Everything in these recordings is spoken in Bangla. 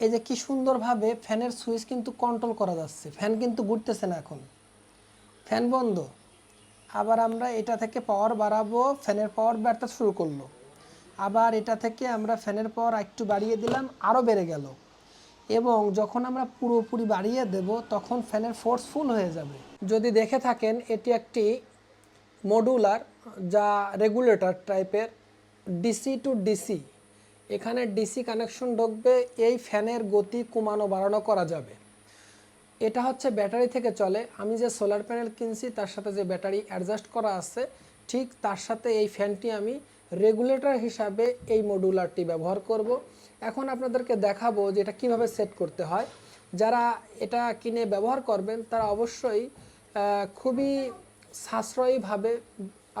এই যে কি সুন্দরভাবে ফ্যানের সুইচ কিন্তু কন্ট্রোল করা যাচ্ছে। ফ্যান কিন্তু ঘুরতেছে না এখন। ফ্যান বন্ধ। আবার আমরা এটা থেকে পাওয়ার বাড়াবো, ফ্যানের পাওয়ার বাড়তে শুরু করল। আবার এটা থেকে আমরা ফ্যানের পাওয়ার একটু বাড়িয়ে দিলাম আরও বেড়ে গেল। এবং যখন আমরা পুরোপুরি বাড়িয়ে দেব, তখন ফ্যানের ফোর্স ফুল হয়ে যাবে। যদি দেখে থাকেন, এটি একটি মডুলার যা রেগুলেটর টাইপের ডিসি টু ডিসি এখানে ডিসি কানেকশন ঢুকবে, এই ফ্যানের গতি কমানো, বাড়ানো করা যাবে। এটা হচ্ছে ব্যাটারি থেকে চলে। আমি যে সোলার প্যানেল কিনছি, তার সাথে যে ব্যাটারি অ্যাডজাস্ট করা আছে, ঠিক তার সাথে এই ফ্যানটি আমি রেগুলেটর হিসাবে এই মডুলারটি ব্যবহার করব। এখন আপনাদেরকে দেখাবো যে এটা কীভাবে সেট করতে হয়। যারা এটা কিনে ব্যবহার করবেন, তারা অবশ্যই খুবই সাশ্রয়ীভাবে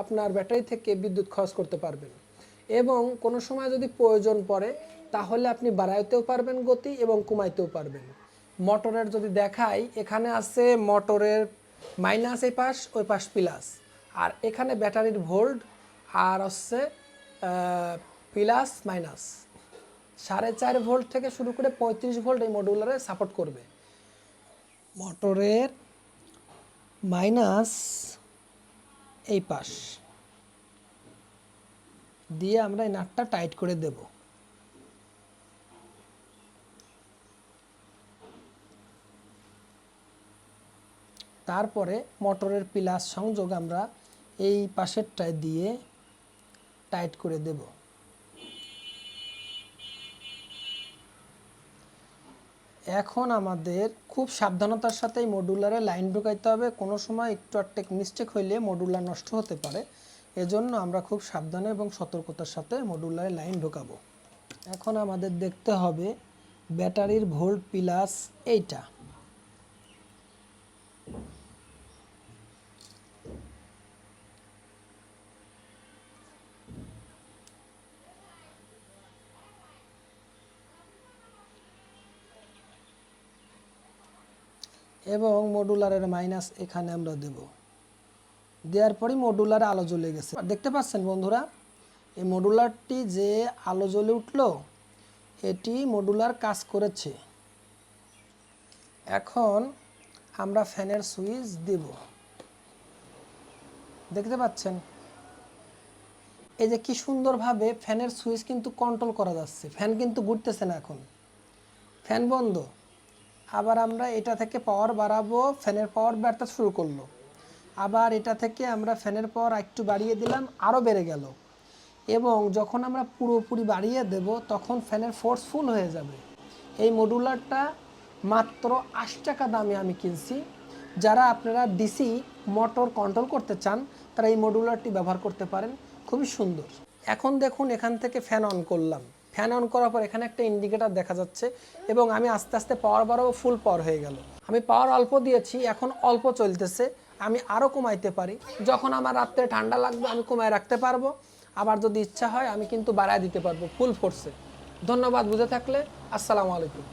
আপনার ব্যাটারি থেকে বিদ্যুৎ খরচ করতে পারবেন। এবং কোনো সময় যদি প্রয়োজন পড়ে, তাহলে আপনি বাড়াইতেও পারবেন গতি এবং কমাইতেও পারবেন। মোটরের যদি দেখাই, এখানে আছে মোটরের মাইনাস এই পাশ, ওই পাশ প্লাস। আর এখানে ব্যাটারির ভোল্ট, আর হচ্ছে প্লাস, মাইনাস। সাড়ে চার ভোল্ট থেকে শুরু করে পঁয়ত্রিশ ভোল্ট এই মডুলারে সাপোর্ট করবে। মোটরের মাইনাস এই পাশ। দিয়ে আমরা এই নাটটা টাইট করে দেব। তারপরে মোটরের প্লাস সংযোগ আমরা এই পাশেরটায় দিয়ে টাইট করে দেব। এখন আমাদের খুব সাবধানতার সাথে এই মডুলারে লাইন ঢুকাইতে হবে। কোনো সময় একটু আটটেক মিস্টেক হইলে মডুলার নষ্ট হতে পারে। এজন্য আমরা খুব সাবধানে এবং সতর্কতার সাথে মডুলারে লাইন ঢোকাবো। এখন আমাদের দেখতে হবে ব্যাটারির ভোল্ট প্লাস এইটা। এবং মডুলারের মাইনাস এখানে আমরা দেব। দেওয়ার পরই মডুলার আলো জ্বলে গেছে। দেখতে পাচ্ছেন বন্ধুরা, এই মডুলারটি যে আলো জ্বলে উঠল, এটি মডুলার কাজ করেছে। এখন আমরা ফ্যানের সুইচ দেব। দেখতে পাচ্ছেন? এই যে কি সুন্দরভাবে ফ্যানের সুইচ কিন্তু কন্ট্রোল করা যাচ্ছে। ফ্যান কিন্তু ঘুরতেছে না এখন। ফ্যান বন্ধ। আবার আমরা এটা থেকে পাওয়ার বাড়াবো, ফ্যানের পাওয়ার বাড়তে শুরু করল। আবার এটা থেকে আমরা ফ্যানের পর একটু বাড়িয়ে দিলাম আরও বেড়ে গেল। এবং যখন আমরা পুরোপুরি বাড়িয়ে দেব, তখন ফ্যানের ফোর্স ফুল হয়ে যাবে। এই মডুলারটা মাত্র আশি টাকা দামে আমি কিনছি। যারা আপনারা ডিসি মোটর কন্ট্রোল করতে চান, তারা এই মডুলারটি ব্যবহার করতে পারেন। খুবই সুন্দর। এখন দেখুন এখান থেকে ফ্যান অন করলাম। ফ্যান অন করার পর এখানে একটা ইন্ডিকেটার দেখা যাচ্ছে এবং আমি আস্তে আস্তে পাওয়ার বাড়াবো ফুল পাওয়ার হয়ে গেল। আমি পাওয়ার অল্প দিয়েছি, এখন অল্প চলতেছে। আমি আরও কমাইতে পারি। যখন আমার রাত্রে ঠান্ডা লাগবে, আমি কমায় রাখতে পারব। আবার যদি ইচ্ছা হয়, আমি কিন্তু বাড়ায় দিতে পারব ফুল ফোর্সে ধন্যবাদ বুঝে থাকলে। আসসালামু আলাইকুম।